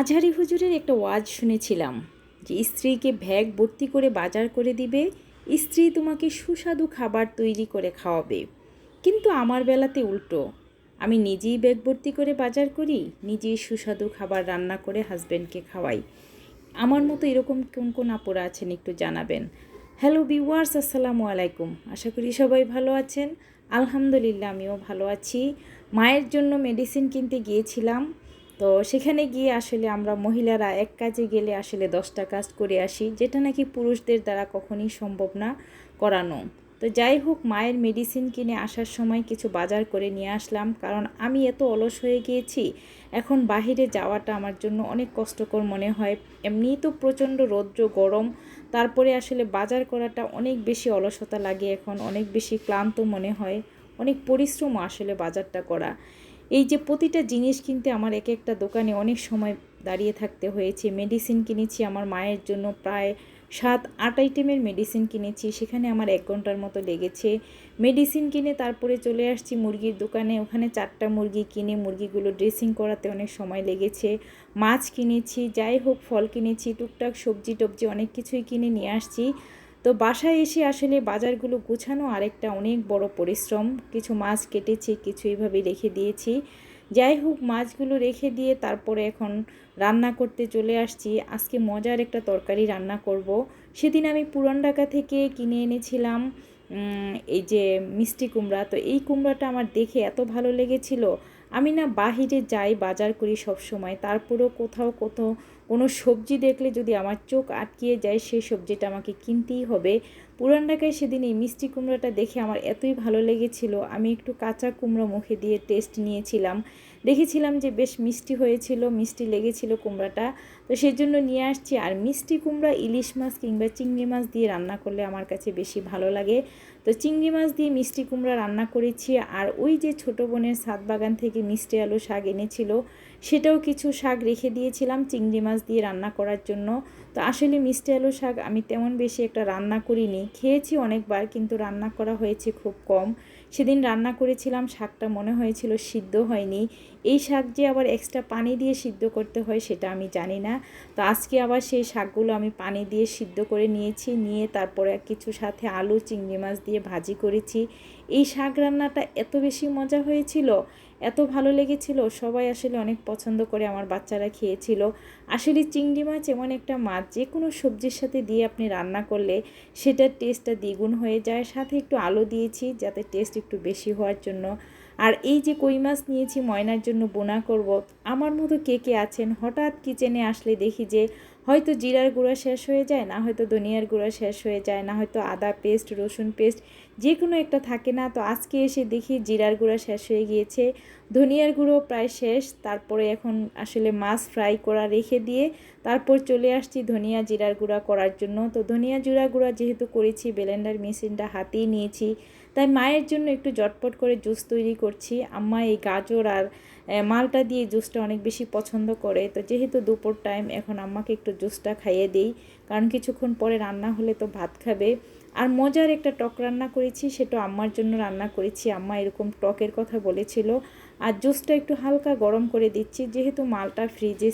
আজহারি হুজুরের একটা ওয়াজ শুনেছিলাম যে স্ত্রীকে ভ্যাগ ভর্তি করে বাজার করে দিবে, স্ত্রী তোমাকে সুস্বাদু খাবার তৈরি করে খাওয়াবে। কিন্তু আমার বেলাতে উল্টো। আমি নিজেই ব্যাগ ভর্তি করে বাজার করি নিজেই সুস্বাদু খাবার রান্না করে হাজব্যান্ডকে খাওয়াই। আমার মতো এরকম কোন কোন আপুরা আছেন একটু জানাবেন। হ্যালো বিওয়ার্স আসসালামু আলাইকুম। আশা করি সবাই ভালো আছেন। আলহামদুলিল্লাহ, আমিও ভালো আছি। মায়ের জন্য মেডিসিন কিনতে গিয়েছিলাম। তো সেখানে গিয়ে আসলে আমরা মহিলারা এক কাজে গেলে আসলে দশটা কাজ করে আসি, যেটা নাকি পুরুষদের দ্বারা কখনই সম্ভব না করানো। তো যাই হোক, মায়ের মেডিসিন কিনে আসার সময় কিছু বাজার করে নিয়ে আসলাম, কারণ আমি এত অলস হয়ে গিয়েছি, এখন বাহিরে যাওয়াটা আমার জন্য অনেক কষ্টকর মনে হয়। এমনিই তো প্রচণ্ড রৌদ্র, গরম, তারপরে আসলে বাজার করাটা অনেক বেশি অলসতা লাগে এখন, অনেক বেশি ক্লান্ত মনে হয়, অনেক পরিশ্রম আসলে বাজারটা করা। এই যে প্রতিটা জিনিস কিনতে আমার এক একটা দোকানে অনেক সময় দাঁড়িয়ে থাকতে হয়েছে। মেডিসিন কিনেছি আমার মায়ের জন্য প্রায় সাত, আট আইটেমের মেডিসিন কিনেছি। সেখানে আমার এক ঘণ্টার মতো লেগেছে। মেডিসিন কিনে তারপরে চলে আসছি মুরগির দোকানে। ওখানে চারটা মুরগি কিনে মুরগিগুলো ড্রেসিং করাতে অনেক সময় লেগেছে। মাছ কিনেছি, যাই হোক, ফল কিনেছি, টুকটাক সবজি টবজি অনেক কিছুই কিনে নিয়ে আসছি। তো বাসায় এসে আসলে বাজারগুলো গুছানো আরেকটা অনেক বড় পরিশ্রম। কিছু মাছ কেটেছি, কিছু এইভাবে রেখে দিয়েছি। যাই হোক, মাছগুলো রেখে দিয়ে তারপরে এখন রান্না করতে চলে আসছি। আজকে মজার একটা তরকারি রান্না করব। সেদিন আমি পুরান ঢাকা থেকে কিনে এনেছিলাম এই যে মিষ্টি কুমড়া। তো এই কুমড়াটা আমার দেখে এত ভালো লেগেছিল। আমি না বাহিরে যাই, বাজার করি সব সময় তারপরেও কোথাও কোথাও কোনো সবজি দেখলে যদি আমার চোখ আটকিয়ে যায়, সেই সবজিটা আমাকে কিনতেই হবে। পুরান ঢাকায় সেদিন এই মিষ্টি কুমড়োটা দেখে আমার এতই ভালো লেগেছিল। আমি একটু কাঁচা কুমড়ো মুখে দিয়ে টেস্ট নিয়েছিলাম। দেখেছিলাম যে বেশ মিষ্টি হয়েছিল, মিষ্টি লেগেছিল কুমড়াটা। তো সেই জন্য নিয়ে আসছি। আর মিষ্টি কুমড়া, ইলিশ মাছ কিংবা চিংড়ি মাছ দিয়ে রান্না করলে আমার কাছে বেশি ভালো লাগে। তো চিংড়ি মাছ দিয়ে মিষ্টি কুমড়া রান্না করেছি। আর ওই যে ছোটো বোনের সাত বাগান থেকে মিষ্টি আলু শাক এনেছিল, সেটাও কিছু শাক রেখে দিয়েছিলাম চিংড়ি মাছ দিয়ে রান্না করার জন্য। তো আসলে মিষ্টি আলু শাক আমি তেমন বেশি একটা রান্না করিনি। খেয়েছি অনেকবার কিন্তু রান্না করা হয়েছে খুব কম। সেদিন রান্না করেছিলাম, শাকটা মনে হয়েছিল সিদ্ধ হয়নি। এই শাক যে আবার এক্সট্রা পানি দিয়ে সিদ্ধ করতে হয় সেটা আমি জানি না। তো আজকে আবার সেই শাকগুলো আমি পানি দিয়ে সিদ্ধ করে নিয়েছি, নিয়ে তারপরে কিছু সাথে আলু, চিংড়ি মাছ দিয়ে ভাজি করেছি। এই শাক রান্নাটা এত বেশি মজা হয়েছিল, এত ভালো লেগেছিল, সবাই আসলে অনেক পছন্দ করে আমার বাচ্চারা খেয়েছিল। আসলে চিংড়ি মাছ এমন একটা মাছ যে কোনো সবজির সাথে দিয়ে আপনি রান্না করলে সেটার টেস্টটা দ্বিগুণ হয়ে যায়। সাথে একটু আলো দিয়েছি যাতে টেস্ট একটু বেশি হওয়ার জন্য। আর এই যে কই মাছ নিয়েছি ময়নার জন্য বোনা করব, আমার মতো কে কে আছেন? হঠাৎ কিচেনে আসলে দেখি যে হয়তো জিরার গুঁড়া শেষ হয়ে যায়, না হয়তো ধনিয়ার গুঁড়া শেষ হয়ে যায়, না হয়তো আদা পেস্ট, রসুন পেস্ট, যে কোনো একটা থাকে না। তো আজকে এসে দেখি জিরার গুঁড়া শেষ হয়ে গিয়েছে। ধনিয়ার গুঁড়ো প্রায় শেষ, তারপরে এখন আসলে মাছ ফ্রাই করা রেখে দিয়ে তারপর চলে আসছি ধনিয়া জিরার গুঁড়া করার জন্য। তো ধনিয়া জিরা গুঁড়া যেহেতু করেছি, ব্লেন্ডার মেশিনটা হাতেই নিয়েছি। তাই মায়ের জন্য একটু জটপট করে জুস তৈরি করছি। আম্মা এই গাজর আর মালটা দিয়ে জুসটা অনেক বেশি পছন্দ করে। তো যেহেতু দুপুর টাইম এখন আম্মাকে একটু জুসটা খাইয়ে দিই। কারণ কিছুক্ষণ পরে রান্না হলে তো ভাত খাবে। আর মজার একটা টক রান্না করেছি, সেটা আম্মার জন্য রান্না করেছি। আম্মা এরকম টকের কথা বলেছিল। আর জুসটা একটু হালকা গরম করে দিচ্ছি। যেহেতু মালটা ফ্রিজে